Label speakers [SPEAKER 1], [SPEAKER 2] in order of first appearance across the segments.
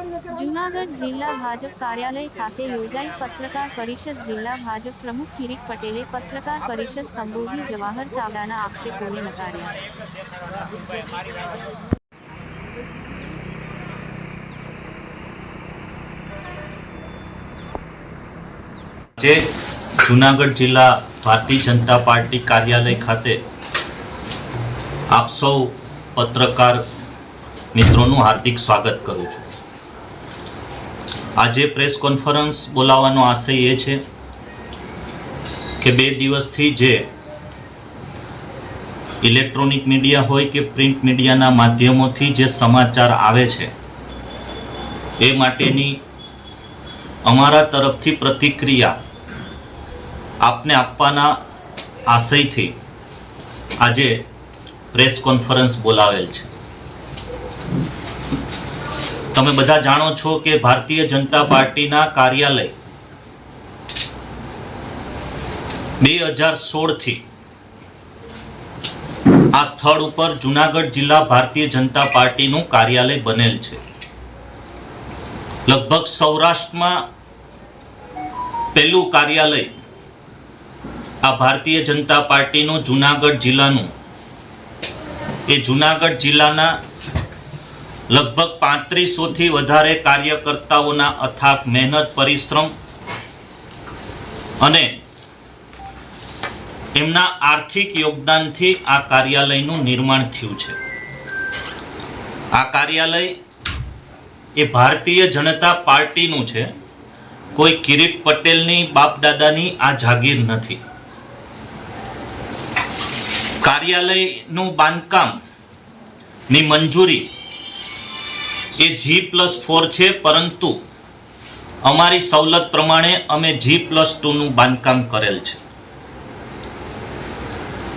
[SPEAKER 1] જૂનાગઢ જિલ્લા ભાજપ કાર્યાલય ખાતે યોજાઈ પત્રકાર પરિષદ જિલ્લા ભાજપ પ્રમુખ કિરીટ પટેલે પત્રકાર પરિષદ સંબોધી જવાહર ચાવડાના આક્ષેપોને નકાર્યા.
[SPEAKER 2] જે જુનાગઢ જિલ્લા ભારતીય જનતા પાર્ટી કાર્યાલય ખાતે આપ સૌ પત્રકાર મિત્રોનું હાર્દિક સ્વાગત કરું છું. આજે પ્રેસ કોન્ફરન્સ બોલાવવાનો આશય એ છે કે બે દિવસથી જે ઇલેક્ટ્રોનિક મીડિયા હોય કે પ્રિન્ટ મીડિયાના માધ્યમોથી જે સમાચાર આવે છે, એ માટેની અમારા તરફથી પ્રતિક્રિયા આપને આપવાના આશયથી આજે પ્રેસ કોન્ફરન્સ બોલાવેલ છે. તમે બધા જાણો છો કે ભારતીય જનતા પાર્ટીના કાર્યાલય બે હજાર સોળથી આ સ્થળ ઉપર જુનાગઢ જિલ્લા ભારતીય જનતા પાર્ટીનું કાર્યાલય બનેલ છે. લગભગ સૌરાષ્ટ્રમાં પહેલું કાર્યાલય આ ભારતીય જનતા પાર્ટીનું જુનાગઢ જિલ્લાનું. એ જુનાગઢ જિલ્લાના લગભગ પાંત્રીસોથી વધારે કાર્યકર્તાઓના અથાક, મહેનત, પરિશ્રમ અને એમના આર્થિક યોગદાનથી આ કાર્યાલયનું નિર્માણ થયું છે. આ કાર્યાલય એ ભારતીય જનતા પાર્ટીનું છે. કોઈ કિરીટ પટેલની, બાપદાદાની આ જાગીર નથી. કાર્યાલયનું બાંધકામની મંજૂરી એ જી પ્લસ ફોર છે, પરંતુ અમારી સવલત પ્રમાણે અમે જી પ્લસ ટુનું બાંધકામ કરેલ છે.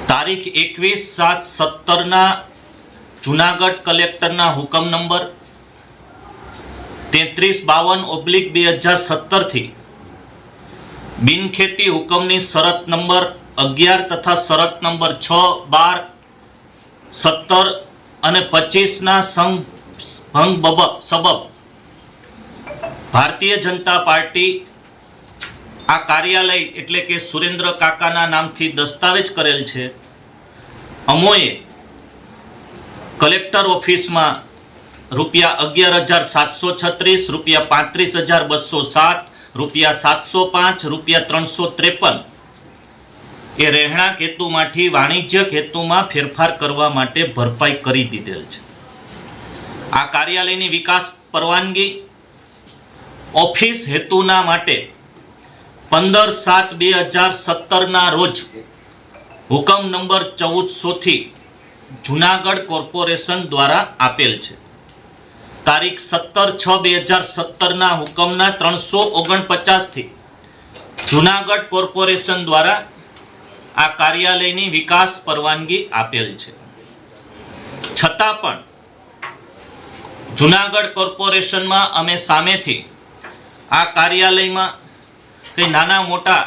[SPEAKER 2] તારીખ એકવીસ સાત સત્તરના જુનાગઢ કલેક્ટરના હુકમ નંબર તેત્રીસ બાવન ઓબ્લિક બે હજાર સત્તરથી બિનખેતી હુકમની શરત નંબર અગિયાર તથા શરત નંબર છ બાર સત્તર અને પચીસના સંઘ ભંગ બબ સબબ. ભારતીય જનતા પાર્ટી આ કાર્યાલય એટલે કે સુરેન્દ્ર કાકાના નામથી દસ્તાવેજ કરેલ છે. અમોએ કલેક્ટર ઓફિસમાં રૂપિયા અગિયાર હજાર સાતસો છત્રીસ, રૂપિયા પાંત્રીસ હજાર બસો સાત, રૂપિયા સાતસો પાંચ, રૂપિયા ત્રણસો ત્રેપન એ રહેણાંક હેતુમાંથી વાણિજ્યક હેતુમાં ફેરફાર કરવા માટે ભરપાઈ કરી દીધેલ છે. આ કાર્યાલયની વિકાસ પરવાનગી ઓફિસ હેતુના માટે પંદર સાત બે હજાર સત્તરના રોજ હુકમ નંબર ચૌદસોથી જુનાગઢ કોર્પોરેશન દ્વારા આપેલ છે. તારીખ સત્તર છ બે હજાર સત્તરના હુકમના ત્રણસો ઓગણપચાસથી જુનાગઢ કોર્પોરેશન દ્વારા આ કાર્યાલયની વિકાસ પરવાનગી આપેલ છે. છતાં પણ જુનાગઢ કોર્પોરેશનમાં અમે સામેથી આ કાર્યાલયમાં કંઈ નાના મોટા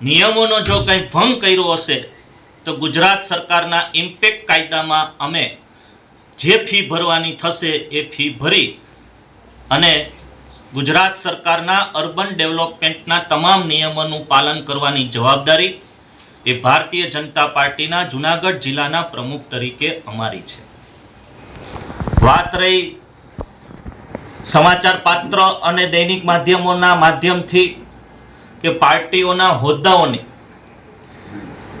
[SPEAKER 2] નિયમોનો જો કંઈ ભંગ કર્યો હશે, તો ગુજરાત સરકારના ઇમ્પેક્ટ કાયદામાં અમે જે ફી ભરવાની થશે એ ફી ભરી અને ગુજરાત સરકારના અર્બન ડેવલપમેન્ટના તમામ નિયમોનું પાલન કરવાની જવાબદારી એ ભારતીય જનતા પાર્ટીના જુનાગઢ જિલ્લાના પ્રમુખ તરીકે અમારી છે. વાત રહી સમાચાર પાત્ર અને દૈનિક માધ્યમોના માધ્યમથી કે પાર્ટીઓના હોદ્દાઓની.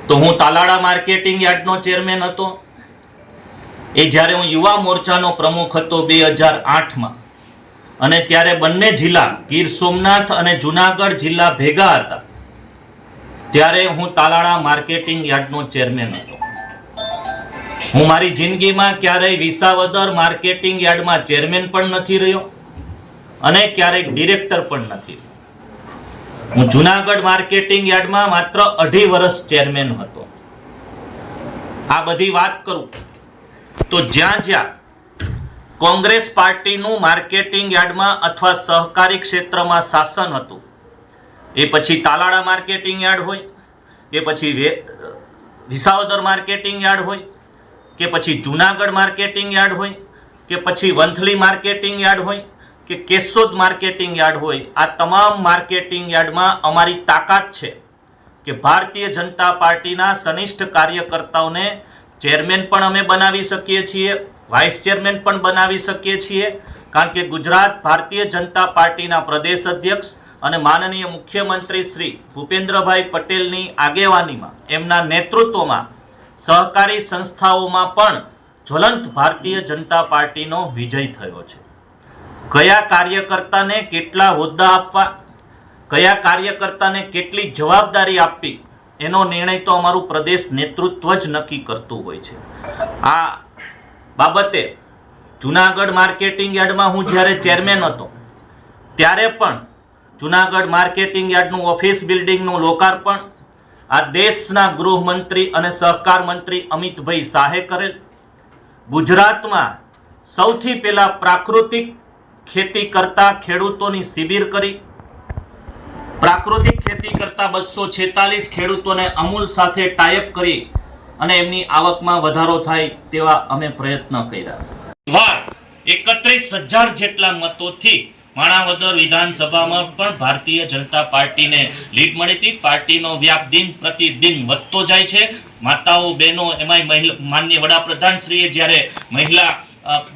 [SPEAKER 2] તો હું તાલાળા માર્કેટિંગ યાર્ડનો ચેરમેન હતો. એ જ્યારે હું યુવા મોરચાનો પ્રમુખ હતો બે હજાર આઠમાં. અને ત્યારે બંને જિલ્લા, ગીર સોમનાથ અને જુનાગઢ જિલ્લા ભેગા હતા. ત્યારે હું તાલાળા માર્કેટિંગ યાર્ડનો ચેરમેન હતો. હું મારી જિંદગીમાં ક્યારેય વિસાવદર માર્કેટિંગ યાર્ડમાં ચેરમેન પણ નથી રહ્યો અને ક્યારેક ડિરેક્ટર પણ નથી રહ્યો. હું જુનાગઢ માર્કેટિંગ યાર્ડમાં માત્ર અઢી વર્ષ ચેરમેન હતો. આ બધી વાત કરું તો જ્યાં જ્યાં કોંગ્રેસ પાર્ટીનું માર્કેટિંગ યાર્ડમાં અથવા સહકારી ક્ષેત્રમાં શાસન હતું, એ પછી તાલાળા માર્કેટિંગ યાર્ડ હોય કે પછી વિસાવદર માર્કેટિંગ યાર્ડ હોય કે પછી જુનાગઢ માર્કેટિંગ યાર્ડ હોય, કે પછી વંથલી માર્કેટિંગ યાર્ડ હોય, કે કેશોદ માર્કેટિંગ યાર્ડ હોય, આ તમામ માર્કેટિંગ યાર્ડમાં અમારી તાકાત છે કે ભારતીય જનતા પાર્ટીના સનિષ્ઠ કાર્યકર્તાઓને ચેરમેન પણ અમે બનાવી શકીએ છીએ, વાઇસ ચેરમેન પણ બનાવી શકીએ છીએ, કારણ કે ગુજરાત ભારતીય જનતા પાર્ટીના પ્રદેશ અધ્યક્ષ અને માનનીય મુખ્યમંત્રી શ્રી ભૂપેન્દ્રભાઈ પટેલની આગેવાનીમાં, એમના નેતૃત્વમાં સહકારી સંસ્થાઓમાં પણ જ્વલંત ભારતીય જનતા પાર્ટીનો વિજય થયો છે. કયા કાર્યકર્તાને કેટલા હોદ્દા આપવા, કયા કાર્યકર્તાને કેટલી જવાબદારી આપવી, એનો નિર્ણય તો અમારું પ્રદેશ નેતૃત્વ જ નક્કી કરતું હોય છે. આ બાબતે જુનાગઢ માર્કેટિંગ યાર્ડમાં હું જ્યારે ચેરમેન હતો, ત્યારે પણ જુનાગઢ માર્કેટિંગ યાર્ડનું ઓફિસ બિલ્ડિંગનું લોકાર્પણ આ દેશના ગૃહમંત્રી અને સહકાર મંત્રી અમિતભાઈ શાહે કરેલ. ગુજરાતમાં સૌથી પહેલા પ્રાકૃતિક ખેતી કરતા ખેડૂતોની શિબિર કરી. પ્રાકૃતિક ખેતી કરતા બસો છેતાલીસ ખેડૂતોને અમૂલ સાથે ટાઈપ કરી અને એમની આવકમાં વધારો થાય તેવા અમે પ્રયત્ન કર્યા. એકત્રીસ હજાર જેટલા મતોથી માણાવદર વિધાનસભામાં પણ ભારતીય જનતા પાર્ટીને લીડ મળી હતી. પાર્ટીનો વ્યાપ દિન પ્રતિદિન વધતો જાય છે. માતાઓ, બહેનો, એમાંય માન્ય માનનીય વડાપ્રધાન શ્રીએ જ્યારે મહિલા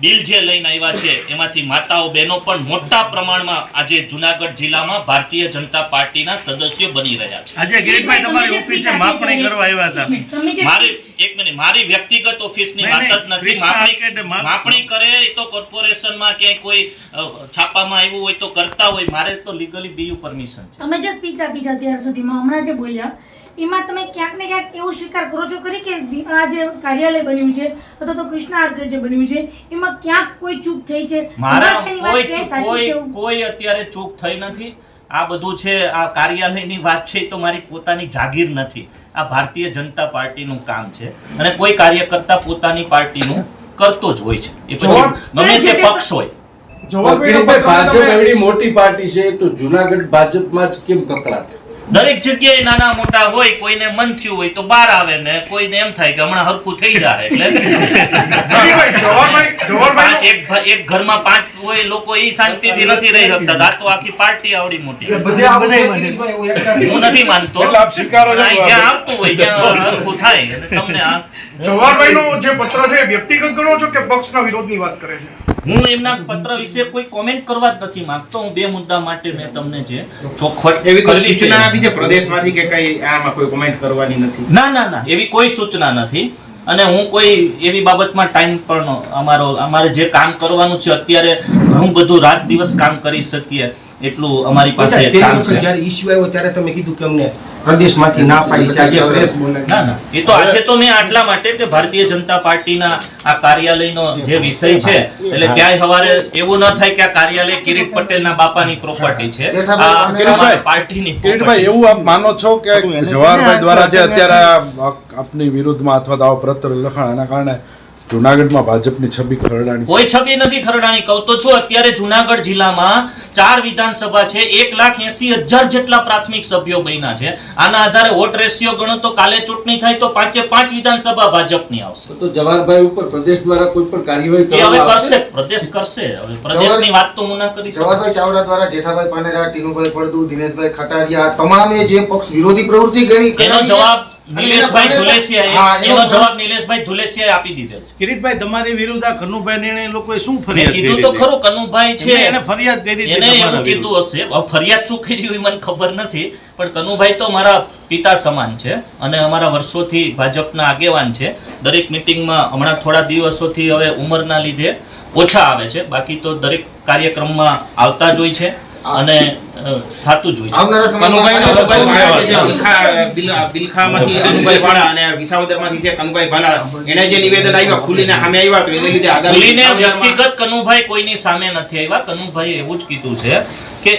[SPEAKER 2] બિલ જે લઈને આવ્યા છે. એમાંથી માતાઓ બહેનો પણ મોટા પ્રમાણમાં આજે જુનાગઢ જિલ્લામાં ભારતીય જનતા પાર્ટીના સદસ્યો બની રહ્યા છે.
[SPEAKER 3] આજે ગિરીશભાઈ તમારી ઓફિસે માપણી કરવા આવ્યા હતા.
[SPEAKER 2] મારી એક મિનિટ મારી વ્યક્તિગત ઓફિસની વાત જ નથી. માપણી માપણી કરે એ તો કોર્પોરેશનમાં ક્યાંય કોઈ છાપામાં આવ્યું હોય તો કરતા હોય. મારે તો લીગલી બીયુ પરમિશન છે.
[SPEAKER 4] તમે જે સ્પીચ આપી છે અત્યાર સુધીમાં હમણાં જે બોલ્યા એમાં તમે ક્યાંક ને ક્યાંક એવું સ્વીકાર કરો છો ખરી કે આ જે કાર્યાલય બન્યું છે અથવા તો કૃષ્ણા આર્કેડ જે બન્યું છે એમાં ક્યાંક કોઈ ચૂક થઈ છે?
[SPEAKER 2] મારા કોઈ કોઈ કોઈ અત્યારે ચૂક થઈ નથી. આ બધું છે આ કાર્યાલયની વાત છે તો મારી પોતાની જાગીર નથી. આ ભારતીય જનતા પાર્ટીનું કામ છે અને કોઈ કાર્યકર્તા પોતાની પાર્ટીનું કરતો જ હોય છે. એ પછી ગમે તે પક્ષ હોય.
[SPEAKER 5] ભાજપ એવડી મોટી પાર્ટી છે તો જુનાગઢ ભાજપમાં જ કેમ કકળાટ?
[SPEAKER 2] દરેક જગ્યાએ નાના મોટા હોય કોઈને મન થયું હોય તો બહાર આવે ને કોઈને એમ થાય કે હમણાં હરખું થઈ જાય એટલે એક ઘરમાં પાંચ હોય લોકો એ શાંતિથી નથી રહી શકતા. આ તો આખી પાર્ટી આવડી મોટી. હું નથી માનતો.
[SPEAKER 3] એટલે આપ સ્વીકારો છો?
[SPEAKER 2] અહીં જ્યાં આવતું હોય ત્યાં હરખું થાય. તમને આ
[SPEAKER 3] જે પત્ર છે વ્યક્તિગત ગણો છો કે પક્ષના વિરોધની વાત કરે છે?
[SPEAKER 2] હું એમના પત્ર વિશે કોઈ કોમેન્ટ કરવા જ નથી માંગતો. હું બે મુદ્દા માટે મેં તમને જે ચોખવટ
[SPEAKER 6] એવી સૂચના આપી છે પ્રદેશમાંથી કે કઈ આમાં કોઈ કોમેન્ટ કરવાની નથી?
[SPEAKER 2] ના ના ના, એવી કોઈ સૂચના નથી. અને હું કોઈ એવી બાબતમાં ટાઈમ પણ અમારો, અમારે જે કામ કરવાનું છે, અત્યારે ઘણું બધું રાત દિવસ કામ કરી શકીએ. એટલું અમારી પાસે કામ છે.
[SPEAKER 6] જ્યારે issue આવ્યો ત્યારે તમે કીધું કે અમને પ્રદેશમાંથી ના પાડી છે આજે પ્રેસ
[SPEAKER 2] ના ના. એ તો આજે તો મેં આટલા માટે કે ભારતીય જનતા પાર્ટીના આ કાર્યાલયનો જે વિષય છે એટલે ક્યાંય હવારે એવું ન થાય કે આ કાર્યાલય કિરીટ પટેલના બાપાની પ્રોપર્ટી છે. આ પાર્ટીની
[SPEAKER 7] કિરીટભાઈ એવું આપ માનો છો કે જવાહરભાઈ દ્વારા જે અત્યારે આપની વિરુદ્ધમાં અથવા તો આવો પત્ર લખાણ એના કારણે જુનાગઢમાં ભાજપની છબી ખરડાની
[SPEAKER 2] કોઈ છબી નથી ખરડાની. કહું તો છું અત્યારે જુનાગઢ જિલ્લામાં ચાર વિધાનસભા છે એક લાખ એસી હજાર જેટલા પ્રાથમિક સભ્યો બન્યા છે. આના આધારે વોટ રેશિયો ગણો તો કાલે ચૂંટણી થાય તો પાંચે પાંચ વિધાનસભા ભાજપની આવશે.
[SPEAKER 5] તો જવાહરભાઈ ઉપર પ્રદેશ દ્વારા કોઈ પણ કાર્યવાહી
[SPEAKER 2] હવે કરશે પ્રદેશ કરશે. હવે પ્રદેશની વાત તો હું ના કરી
[SPEAKER 8] જવાહરભાઈ ચાવડા દ્વારા જેઠાભાઈ પાનેરા ટીનુભાઈ પડદુ દિનેશભાઈ ખટારિયા તમામે જે પક્ષ વિરોધી પ્રવૃત્તિ ગણી
[SPEAKER 2] એનો જવાબ નિલેશભાઈ
[SPEAKER 8] પરિણામ-
[SPEAKER 2] એનો
[SPEAKER 8] એનો
[SPEAKER 2] જવાબ નિલેશભાઈ ધુલેસિયાએ આપી દીધેલ છે.
[SPEAKER 3] કિરીટભાઈ તમારી વિરુદ્ધ આ કનુભાઈ નિર્ણય લોકોએ શું ફરિયાદ
[SPEAKER 2] કીધું તો ખરું કનુભાઈ છે.
[SPEAKER 3] એને ફરિયાદ કરી
[SPEAKER 2] એને એવું કીધું હશે. ફરિયાદ શું કરી હોય મને ખબર નથી પણ કનુભાઈ તો મારા પિતા સમાન છે અને અમારા વર્ષોથી ભાજપના આગેવાન છે. દરેક મિટિંગમાં હમણાં થોડા દિવસોથી હવે ઉંમરના લીધે ઓછા આવે છે. બાકી તો દરેક કાર્યક્રમમાં આવતા જ હોય છે. અને થતું જ હોય
[SPEAKER 6] અને વિસાવદરમાંથી જે કનુભાઈ ભાલાળા એને જે નિવેદન આવ્યા ખુલીને સામે આવ્યા તો એને લીધે
[SPEAKER 2] વ્યક્તિગત કનુભાઈ કોઈની સામે નથી આવ્યા. કનુભાઈ એવું જ કીધું છે કે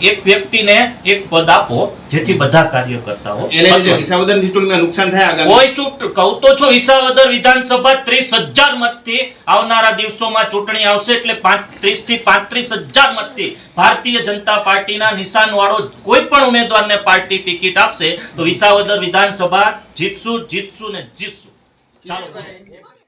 [SPEAKER 2] એક વ્યક્તિને એક પદ આપો જેથી બધા કાર્યકર્તાઓ
[SPEAKER 6] એને લીધે
[SPEAKER 2] સચોટ.
[SPEAKER 6] વિસાવદરની નુકસાન થાય આગામી.
[SPEAKER 2] કોઈ ચૂંટ કહું તો છો વિસાવદર વિધાનસભા ત્રીસ મતથી આવનારા દિવસોમાં ચૂંટણી આવશે એટલે ત્રીસથી પાંત્રીસ હજાર મતથી ભારતીય જનતા પાર્ટીના નિશાન વાળો કોઈ પણ ઉમેદવારને પાર્ટી ટિકિટ આપશે તો વિસાવદર વિધાનસભા જીતશું જીતશું ને જીતશું. ચાલો.